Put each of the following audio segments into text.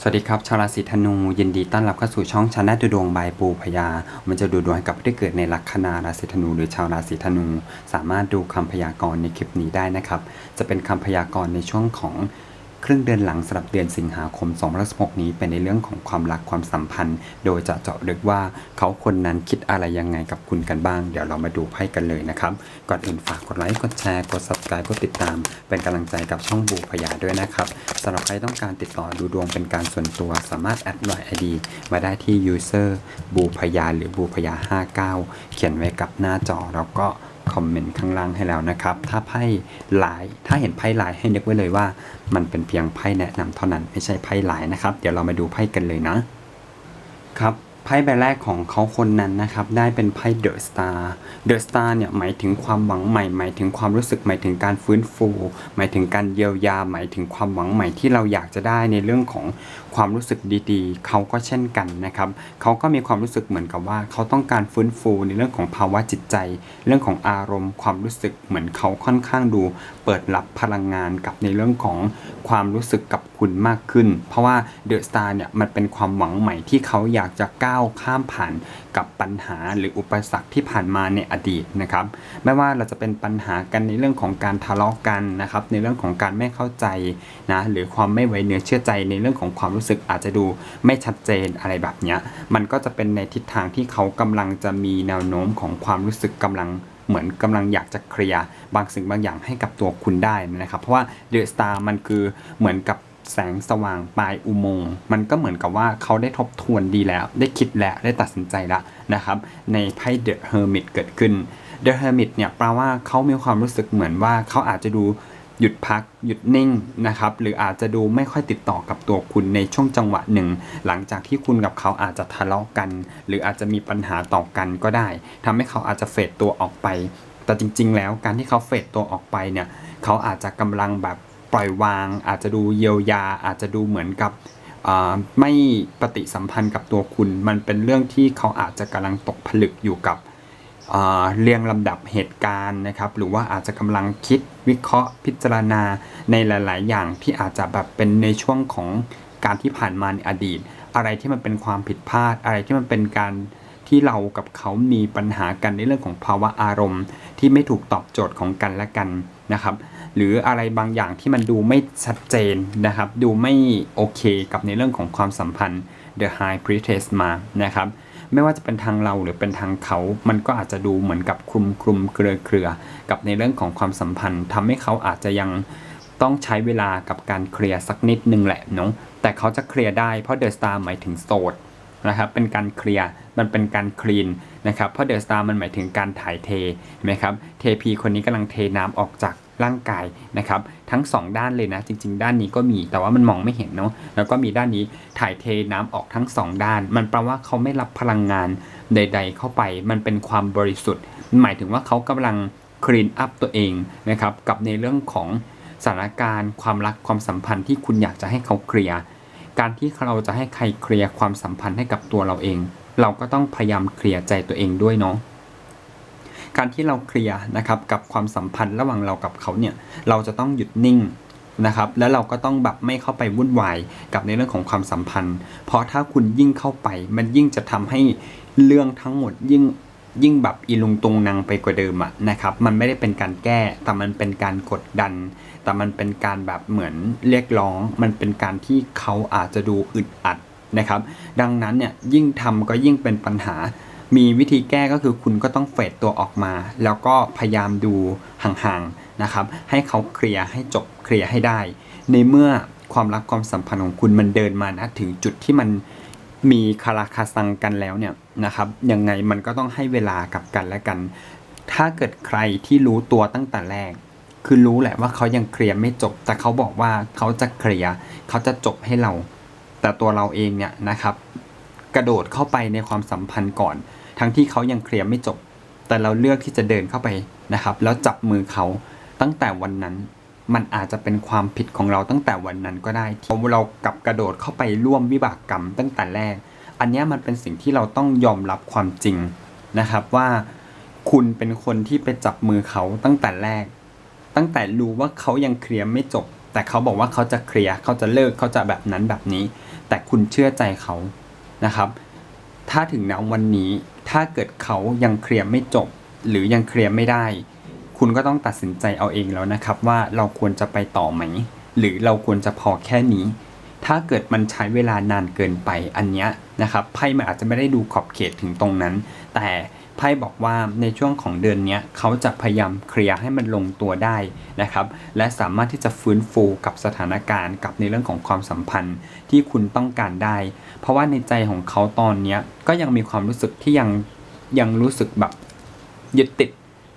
สวัสดีครับชาวราศีธนูยินดีต้อนรับเข้าสู่ช่องชาแนลดูดวงบายปูพยา มันจะดูดวงกับผู้ที่เกิดในลัคนาราศีธนูหรือชาวราศีธนู สามารถดูคำพยากรณ์ในคลิปนี้ได้นะครับ จะเป็นคำพยากรณ์ในช่วงของ ครึ่งเดือนหลังสำหรับเดือนสิงหาคม2016นี้เป็นในเรื่องของความรักความสัมพันธ์ โดยจะเจาะลึกว่าเขาคนนั้นคิดอะไรยังไงกับคุณกันบ้าง เดี๋ยวเรามาดูไพ่กันเลยนะครับ ก่อนอื่นฝากกดไลค์กดแชร์กด subscribe กดติดตาม เป็นกำลังใจกับช่องบูพยาด้วยนะครับสำหรับใครต้องการติดต่อดูดวงเป็นการส่วนตัวสามารถแอดไลน์ ID มาได้ที่ user บูพยาหรือบูพยา59 เขียนไว้กับหน้าจอแล้วก็ คอมเมนต์ข้างล่างให้แล้วนะครับ ถ้าไพ่หลาย ถ้าเห็นไพ่หลายให้นึกไว้เลยว่า มันเป็นเพียงไพ่แนะนำเท่านั้นไม่ใช่ไพ่หลายนะครับ เดี๋ยวเรามาดูไพ่กันเลยนะครับ ไพ่ใบแรกของเขาคนนั้นนะครับ ได้เป็นไพ่เดอะสตาร์เดอะสตาร์เนี่ยหมายถึงความหวังใหม่ หมายถึงความรู้สึกหมายถึงการฟื้นฟู หมายถึงการเยียวยา หมายถึงความหวังใหม่ที่เราอยากจะได้ในเรื่องของความรู้สึกดีๆ เขาก็เช่นกันนะครับ เขาก็มีความรู้สึกเหมือนกับว่า เขาต้องการฟื้นฟูในเรื่องของภาวะจิตใจ เรื่องของอารมณ์ ความรู้สึกเหมือนเขาค่อนข้างดู เปิดรับพลังงานกับในเรื่องของความรู้สึกกับคุณมากขึ้น เพราะว่าเดอะสตาร์เนี่ยมันเป็นความหวังใหม่ที่เขาอยากจะก้าวข้ามผ่านกับปัญหาหรืออุปสรรคที่ผ่านมาในอดีตนะครับ ไม่ว่าเราจะเป็นปัญหากันในเรื่องของการทะเลาะกันนะครับ ในเรื่องของการไม่เข้าใจนะหรือความไม่ไว้เนื้อเชื่อใจในเรื่องของความรู้สึกอาจจะดูไม่ชัดเจนอะไรแบบเนี้ยมันก็จะเป็นในทิศทางที่เขากำลังจะมีแนวโน้มของความรู้สึกกำลังเหมือนกำลังอยากจะเคลียร์บางสิ่งบางอย่างให้กับตัวคุณได้นะครับ เพราะว่าเดอะสตาร์มันคือเหมือนกับ แสงสว่างปลายอุโมงค์มันก็เหมือนกับว่าเขาได้ทบทวนดีแล้ว ได้คิดแล้วได้ตัดสินใจแล้วนะครับ ในไพ่เดอะเฮอร์มิตเกิดขึ้นเดอะเฮอร์มิตเนี่ยแปลว่าเขามีความรู้สึกเหมือนว่าเขาอาจจะดูหยุดพักหยุดนิ่งนะครับ หรืออาจจะดูไม่ค่อยติดต่อกับตัวคุณในช่วงจังหวะหนึ่ง หลังจากที่คุณกับเขาอาจจะทะเลาะกัน หรืออาจจะมีปัญหาต่อกันก็ได้ทำให้เขาอาจจะเฟดตัวออกไป แต่จริง ๆ แล้วการที่เขาเฟดตัวออกไปเนี่ยเขาอาจจะกำลังแบบ ล่อยวาง อาจจะดูเยียวยา อาจจะดูเหมือนกับไม่ปฏิสัมพันธ์กับตัวคุณ มันเป็นเรื่องที่เขาอาจจะกำลังตกผลึกอยู่กับเรียงลำดับเหตุการณ์นะครับ หรือว่าอาจจะกำลังคิดวิเคราะห์พิจารณาในหลาย ๆ อย่างที่อาจจะแบบเป็นในช่วงของการที่ผ่านมาในอดีต อะไรที่มันเป็นความผิดพลาด อะไรที่มันเป็นการที่เรากับเขามีปัญหากันในเรื่องของภาวะอารมณ์ ที่ไม่ถูกตอบโจทย์ของกันและกันนะครับ หรืออะไรบางอย่างที่มันดูไม่ชัดเจนนะครับ ดูไม่โอเคกับในเรื่องของความสัมพันธ์ The High Priestess มานะครับไม่ว่าจะเป็นทางเราหรือเป็นทางเขา มันก็อาจจะดูเหมือนกับคลุมคลุมเครือเครือกับในเรื่องของความสัมพันธ์ทำให้เขาอาจจะยังต้องใช้เวลากับการเคลียร์สักนิดนึงแหละเนาะแต่เขาจะเคลียร์ได้เพราะเดอะสตาร์หมายถึงโสดนะครับเป็นการเคลียร์มันเป็นการคลีนนะครับเพราะเดอะสตาร์มันหมายถึงการถ่ายเทเห็นไหมครับเทพีคนนี้กำลังเทน้ำออกจาก ร่างกายนะครับทั้งสองด้านเลยนะ จริง ๆ ด้านนี้ก็มีแต่ว่ามันมองไม่เห็นเนาะแล้วก็มีด้านนี้ถ่ายเทน้ำออกทั้งสองด้าน มันแปลว่าเขาไม่รับพลังงานใด ๆ เข้าไป มันเป็นความบริสุทธิ์ หมายถึงว่าเขากำลังคลีนอัพตัวเองนะครับกับในเรื่องของสถานการณ์ความรักความสัมพันธ์ที่คุณอยากจะให้เขาเคลียร์การที่เราจะให้ใครเคลียร์ความสัมพันธ์ให้กับตัวเราเอง เราก็ต้องพยายามเคลียร์ใจตัวเองด้วยเนาะ การที่เราเคลียร์นะครับกับความสัมพันธ์ระหว่างเรากับเขาเนี่ยเราจะต้องหยุดนิ่งนะครับแล้วเราก็ต้องแบบไม่เข้าไปวุ่นวายกับในเรื่องของความสัมพันธ์ เพราะถ้าคุณยิ่งเข้าไป มันยิ่งจะทำให้เรื่องทั้งหมดยิ่งยิ่งแบบอีลุงตุงนางไปกว่าเดิมอะนะครับ มันไม่ได้เป็นการแก้ แต่มันเป็นการกดดัน แต่มันเป็นการแบบเหมือนเรียกร้อง มันเป็นการที่เขาอาจจะดูอึดอัดนะครับ ดังนั้นเนี่ยยิ่งทำก็ยิ่งเป็นปัญหา มีวิธีแก้ก็คือคุณก็ต้องเฟดตัวออกมา แล้วก็พยายามดูห่างๆนะครับ ให้เขาเคลียร์ให้จบเคลียร์ให้ได้ ในเมื่อความรักความสัมพันธ์ของคุณมันเดินมานะถึงจุดที่มันมีคาราคาซังกันแล้วเนี่ยนะครับยังไงมันก็ต้องให้เวลากับกันและกัน ถ้าเกิดใครที่รู้ตัวตั้งแต่แรก คือรู้แหละว่าเขายังเคลียร์ไม่จบ แต่เขาบอกว่าเขาจะเคลียร์เขาจะจบให้เรา แต่ตัวเราเองเนี่ยนะครับ กระโดดเข้าไปในความสัมพันธ์ก่อน ทั้งที่เขายังเคลียร์ไม่จบ แต่เราเลือกที่จะเดินเข้าไปนะครับ แล้วจับมือเขาตั้งแต่วันนั้น มันอาจจะเป็นความผิดของเราตั้งแต่วันนั้นก็ได้ที่เรากลับกระโดดเข้าไปร่วมวิบากกรรมตั้งแต่แรก อันนี้มันเป็นสิ่งที่เราต้องยอมรับความจริงนะครับว่าคุณเป็นคนที่ไปจับมือเขาตั้งแต่แรก ตั้งแต่รู้ว่าเขายังเคลียร์ไม่จบ แต่เขาบอกว่าเขาจะเคลียร์เขาจะเลิกเขาจะแบบนั้นแบบนี้ แต่คุณเชื่อใจเขา นะครับ ถ้าถึงณวันนี้ถ้าเกิดเขายังเคลียร์ไม่จบ หรือยังเคลียร์ไม่ได้ คุณก็ต้องตัดสินใจเอาเองแล้วนะครับว่าเราควรจะไปต่อไหม หรือเราควรจะพอแค่นี้ ถ้าเกิดมันใช้เวลานานเกินไปอันเนี้ยนะครับไพ่มันอาจจะไม่ได้ดูขอบเขตถึงตรงนั้น แต่ ไพ่บอกว่าในช่วงของเดือนนี้เขาจะพยายามเคลียร์ให้มันลงตัวได้นะครับ และสามารถที่จะฟื้นฟูกับสถานการณ์กับในเรื่องของความสัมพันธ์ที่คุณต้องการได้ เพราะว่าในใจของเขาตอนนี้ก็ยังมีความรู้สึกที่ยังยังรู้สึกแบบยึดติด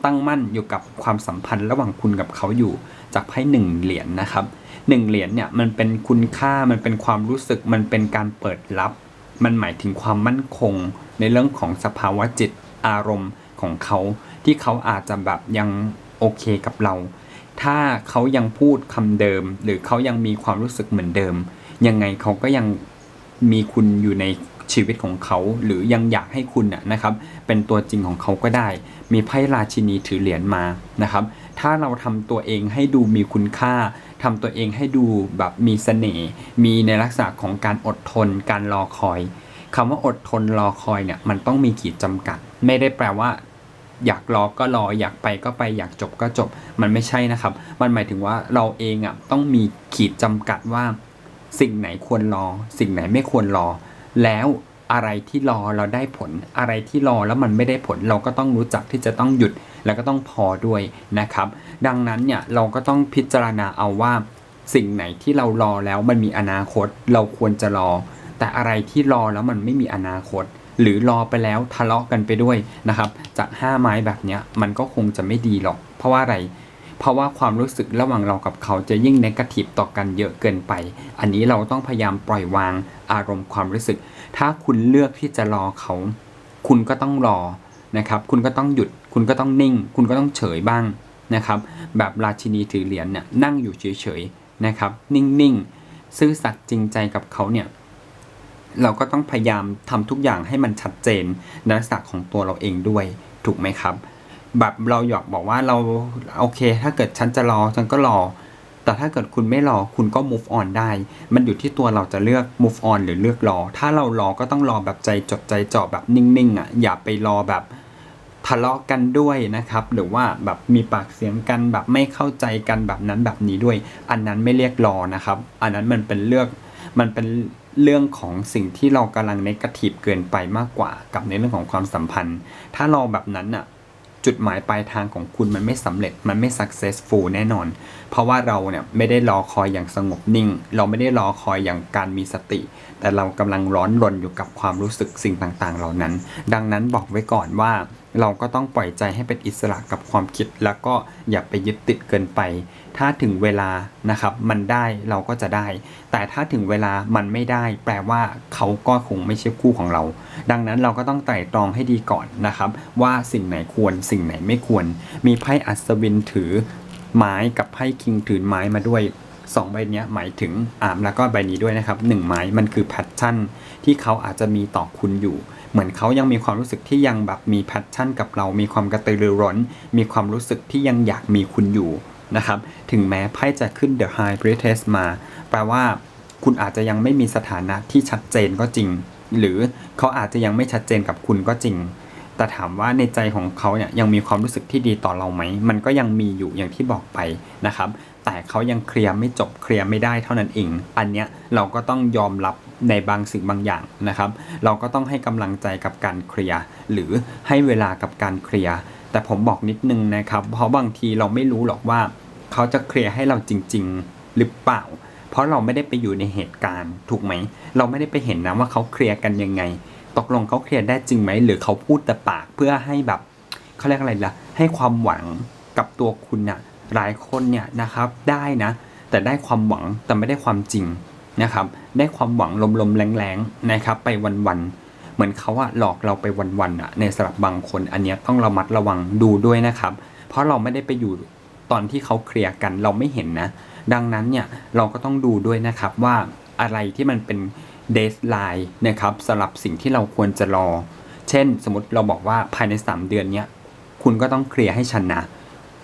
ตั้งมั่นอยู่กับความสัมพันธ์ระหว่างคุณกับเขาอยู่จากไพ่หนึ่งเหรียญนะครับหนึ่งเหรียญเนี่ยมันเป็นคุณค่ามันเป็นความรู้สึกมันเป็นการเปิดรับ มันหมายถึงความมั่นคงในเรื่องของสภาวะจิต อารมณ์ของเขาที่เขาอาจจะแบบยังโอเคกับเรา ถ้าเขายังพูดคำเดิม หรือเขายังมีความรู้สึกเหมือนเดิม ยังไงเขาก็ยังมีคุณอยู่ในชีวิตของเขา หรือยังอยากให้คุณนะนะครับ เป็นตัวจริงของเขาก็ได้ มีไพ่ราชินีถือเหรียญมานะครับ ถ้าเราทำตัวเองให้ดูมีคุณค่าทำตัวเองให้ดูแบบมีเสน่ห์มีในลักษณะของการอดทน การรอคอย คำว่าอดทนรอคอยเนี่ยมันต้องมีขีดจำกัด ไม่ได้แปลว่า อยากรอก็รออยากไปก็ไปอยากจบก็จบ มันไม่ใช่นะครับ มันหมายถึงว่าเราเองอะต้องมีขีดจำกัดว่า สิ่งไหนควรรอ สิ่งไหนไม่ควรรอ แล้วอะไรที่รอเราได้ผล อะไรที่รอแล้วมันไม่ได้ผล เราก็ต้องรู้จักที่จะต้องหยุดแล้วก็ต้องพอด้วยนะครับ ดังนั้นเนี่ยเราก็ต้องพิจารณาเอาว่า สิ่งไหนที่เรารอแล้วมันมีอนาคต เราควรจะรอ แต่อะไรที่รอแล้วมันไม่มีอนาคต หรือรอไปแล้วทะเลาะกันไปด้วยนะครับ จากห้าไม้แบบนี้มันก็คงจะไม่ดีหรอก เพราะว่าอะไร เพราะว่าความรู้สึกระหว่างเรากับเขาจะยิ่งนกาทีฟต่อกันเยอะเกินไป อันนี้เราต้องพยายามปล่อยวางอารมณ์ความรู้สึก ถ้าคุณเลือกที่จะรอเขา คุณก็ต้องรอนะครับ คุณก็ต้องหยุด คุณก็ต้องนิ่ง คุณก็ต้องเฉยบ้างนะครับ แบบราชินีถือเหรียญเนี่ยนั่งอยู่เฉยๆนะครับ นิ่งๆ ซื่อสัตย์จริงใจกับเขาเนี่ย เราก็ต้องพยายามทำทุกอย่างให้มันชัดเจนในลักษณะของตัวเราเองด้วยถูกไหมครับ แบบเราอยากบอกว่าเราโอเค ถ้าเกิดฉันจะรอฉันก็รอ แต่ถ้าเกิดคุณไม่รอคุณก็ move on ได้ มันอยู่ที่ตัวเราจะเลือก move on หรือเลือกรอ ถ้าเรารอก็ต้องรอแบบใจจดใจจ่อแบบนิ่งๆอะอย่าไปรอแบบทะเลาะกันด้วยนะครับ หรือว่าแบบมีปากเสียงกันแบบไม่เข้าใจกันแบบนั้นแบบนี้ด้วย อันนั้นไม่เรียกรอนะครับ อันนั้นมันเป็นเลือกมันเป็น เรื่องของสิ่งที่เรากำลังเนกาทีฟเกินไปมากกว่า กับในเรื่องของความสัมพันธ์ ถ้ารอแบบนั้นอะจุดหมายปลายทางของคุณมันไม่สำเร็จมันไม่ successful แน่นอน เพราะว่าเราเนี่ยไม่ได้รอคอยอย่างสงบนิ่ง เราไม่ได้รอคอยอย่างการมีสติ แต่เรากำลังร้อนรนอยู่กับความรู้สึกสิ่งต่างๆ เหล่านั้น ดังนั้นบอกไว้ก่อนว่า เราก็ต้องปล่อยใจให้เป็นอิสระกับความคิด แล้วก็อย่าไปยึดติดเกินไป ถ้าถึงเวลานะครับ มันได้เราก็จะได้ แต่ถ้าถึงเวลามันไม่ได้ แปลว่าเขาก็คงไม่ใช่คู่ของเรา ดังนั้นเราก็ต้องไตร่ตรองให้ดีก่อนนะครับ ว่าสิ่งไหนควรสิ่งไหนไม่ควร มีไพ่อัศวินถือไม้กับไพ่คิงถือไม้มาด้วย สองใบเนี้ยหมายถึงอ่ามแล้วก็ใบนี้ด้วยนะครับหนึ่งไม้มันคือแพชชั่นที่เขาอาจจะมีต่อคุณอยู่ เหมือนเขายังมีความรู้สึกที่ยังแบบมีแพชชั่นกับเรา มีความกระตือรือร้น มีความรู้สึกที่ยังอยากมีคุณอยู่นะครับถึงแม้ไพ่จะขึ้น The High Priestess มา แปลว่าคุณอาจจะยังไม่มีสถานะที่ชัดเจนก็จริง หรือเขาอาจจะยังไม่ชัดเจนกับคุณก็จริง แต่ถามว่าในใจของเขาเนี่ยยังมีความรู้สึกที่ดีต่อเราไหม มันก็ยังมีอยู่อย่างที่บอกไปนะครับ แต่เขายังเคลียร์ไม่จบเคลียร์ไม่ได้เท่านั้นเอง อันเนี้ยเราก็ต้องยอมรับในบางสิ่งบางอย่างนะครับ เราก็ต้องให้กำลังใจกับการเคลียร์หรือให้เวลากับการเคลียร์แต่ผมบอกนิดนึงนะครับ เพราะบางทีเราไม่รู้หรอกว่า เขาจะเคลียร์ให้เราจริง ๆ หรือเปล่า เพราะเราไม่ได้ไปอยู่ในเหตุการณ์ถูกไหม เราไม่ได้ไปเห็นนะว่าเขาเคลียร์กันยังไง ตกลงเขาเคลียร์ได้จริงไหม หรือเขาพูดแต่ปากเพื่อให้แบบเขาเรียกอะไรล่ะ ให้ความหวังกับตัวคุณน่ะ หลายคนเนี่ยนะครับได้นะแต่ได้ความหวังแต่ไม่ได้ความจริงนะครับ ได้ความหวังลมๆแรงๆนะครับ ไปวันๆเหมือนเขาอะหลอกเราไปวันๆอะในสำหรับบางคนอันเนี้ยต้องระมัดระวังดูด้วยนะครับ เพราะเราไม่ได้ไปอยู่ตอนที่เขาเคลียร์กันเราไม่เห็นนะ ดังนั้นเนี่ยเราก็ต้องดูด้วยนะครับว่าอะไรที่มันเป็นเดสไลน์นะครับสำหรับสิ่งที่เราควรจะรอ เช่น สมมติเราบอกว่าภายใน 3 เดือนเนี้ยคุณก็ต้องเคลียร์ให้ฉันนะ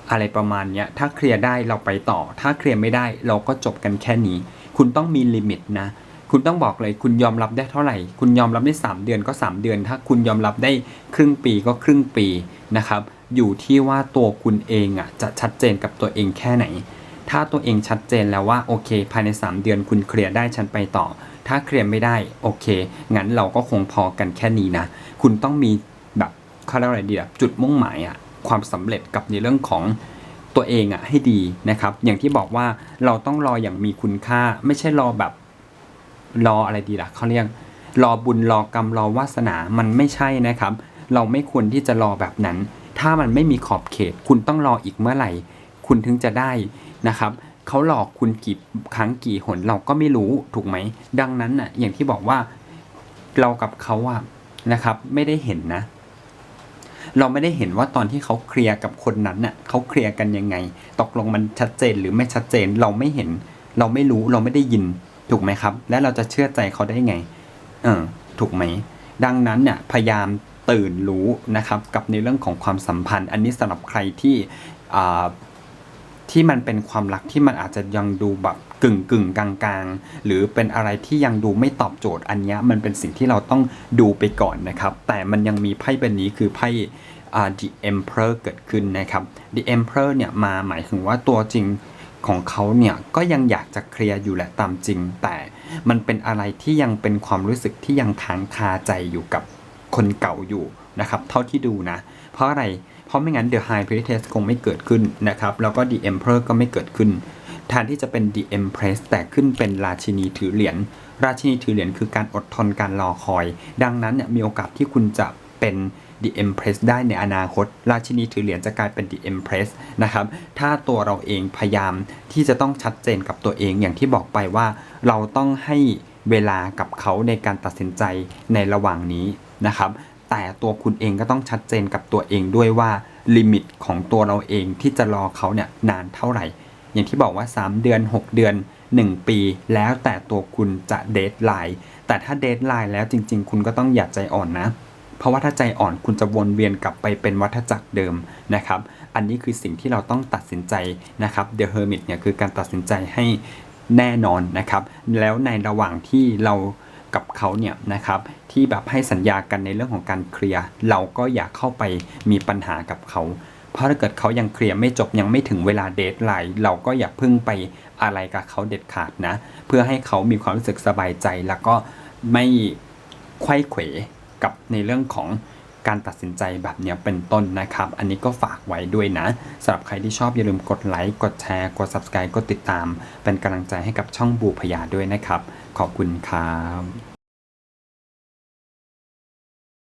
อะไรประมาณเนี้ยถ้าเคลียร์ได้เราไปต่อ ถ้าเคลียร์ไม่ได้เราก็จบกันแค่นี้ คุณต้องมีลิมิตนะ คุณต้องบอกเลยคุณยอมรับได้เท่าไหร่ คุณยอมรับได้ 3 เดือนก็ 3 เดือน ถ้าคุณยอมรับได้ครึ่งปีก็ครึ่งปีนะครับ อยู่ที่ว่าตัวคุณเองอะจะชัดเจนกับตัวเองแค่ไหน ถ้าตัวเองชัดเจนแล้วว่าโอเค ภายใน 3 เดือนคุณเคลียร์ได้ฉันไปต่อ ถ้าเคลียร์ไม่ได้โอเค งั้นเราก็คงพอกันแค่นี้นะ คุณต้องมีแบบเขาเรียกอะไรดีอะจุดมุ่งหมายอะ ความสำเร็จกับในเรื่องของตัวเองอะให้ดีนะครับ อย่างที่บอกว่าเราต้องรออย่างมีคุณค่า ไม่ใช่รอแบบรออะไรดีล่ะเขาเรียกรอบุญรอกรรมรอวาสนามันไม่ใช่นะครับ เราไม่ควรที่จะรอแบบนั้น ถ้ามันไม่มีขอบเขต คุณต้องรออีกเมื่อไหร่ คุณถึงจะได้นะครับเขาหลอกคุณกี่ครั้งกี่หนเราก็ไม่รู้ถูกไหม ดังนั้นน่ะอย่างที่บอกว่าเรากับเขาอะนะครับ ไม่ได้เห็นนะ เราไม่ได้เห็นว่าตอนที่เขาเคลียร์กับคนนั้นน่ะเขาเคลียร์กันยังไง ตกลงมันชัดเจนหรือไม่ชัดเจนเราไม่เห็น เราไม่รู้เราไม่ได้ยินถูกไหมครับ และเราจะเชื่อใจเขาได้ไง เออถูกไหม ดังนั้นเนี่ยพยายามตื่นรู้นะครับกับในเรื่องของความสัมพันธ์ อันนี้สำหรับใครที่อ่าที่มันเป็นความรักที่มันอาจจะยังดูแบบ กึ่งกึ่งกลางกลางๆ หรือเป็นอะไรที่ยังดูไม่ตอบโจทย์อันนี้มันเป็นสิ่งที่เราต้องดูไปก่อนนะครับ แต่มันยังมีไพ่ใบนี้คือไพ่ The Emperor เกิดขึ้นนะครับ The Emperor เนี่ยมาหมายถึงว่าตัวจริงของเขาเนี่ยก็ยังอยากจะเคลียร์อยู่แหละตามจริง แต่มันเป็นอะไรที่ยังเป็นความรู้สึกที่ยังค้างคาใจอยู่กับคนเก่าอยู่นะครับ เท่าที่ดูนะ เพราะอะไร เพราะไม่งั้น The High Priestess คงไม่เกิดขึ้นนะครับ แล้วก็ The Emperor ก็ไม่เกิดขึ้น แทนที่จะเป็น The Empress แต่ขึ้นเป็นราชินีถือเหรียญ ราชินีถือเหรียญคือการอดทนการรอคอย ดังนั้นเนี่ยมีโอกาสที่คุณจะเป็น The Empress ได้ในอนาคต ราชินีถือเหรียญจะกลายเป็น The Empress นะครับ ถ้าตัวเราเองพยายามที่จะต้องชัดเจนกับตัวเองอย่างที่บอกไปว่าเราต้องให้เวลากับเขาในการตัดสินใจในระหว่างนี้นะครับ แต่ตัวคุณเองก็ต้องชัดเจนกับตัวเองด้วยว่าลิมิตของตัวเราเองที่จะรอเขาเนี่ยนานเท่าไหร่ อย่างที่บอกว่า 3 เดือน 6 เดือน 1 ปี แล้วแต่ตัวคุณจะเดทไลน์แต่ถ้าเดทไลน์แล้วจริง ๆ คุณก็ต้องอย่าใจอ่อนนะ เพราะว่าถ้าใจอ่อนคุณจะวนเวียนกลับไปเป็นวัฏจักรเดิมนะครับ อันนี้คือสิ่งที่เราต้องตัดสินใจนะครับ The Hermit เนี่ยคือการตัดสินใจให้แน่นอนนะครับ แล้วในระหว่างที่เรากับเขาเนี่ยนะครับที่แบบให้สัญญากันในเรื่องของการเคลียร์เราก็อย่าเข้าไปมีปัญหากับเขา เพราะถ้าเกิดเขายังเคลียร์ไม่จบยังไม่ถึงเวลาเดทไลน์เราก็อย่าพึ่งไปอะไรกับเขาเด็ดขาดนะ เพื่อให้เขามีความรู้สึกสบายใจแล้วก็ไม่ไขว้เขวกับในเรื่องของการตัดสินใจแบบนี้เป็นต้นนะครับ อันนี้ก็ฝากไว้ด้วยนะสำหรับใครที่ชอบอย่าลืมกดไลค์กดแชร์ กด subscribe กดติดตาม เป็นกำลังใจให้กับช่องบูพยาด้วยนะครับ ขอบคุณครับ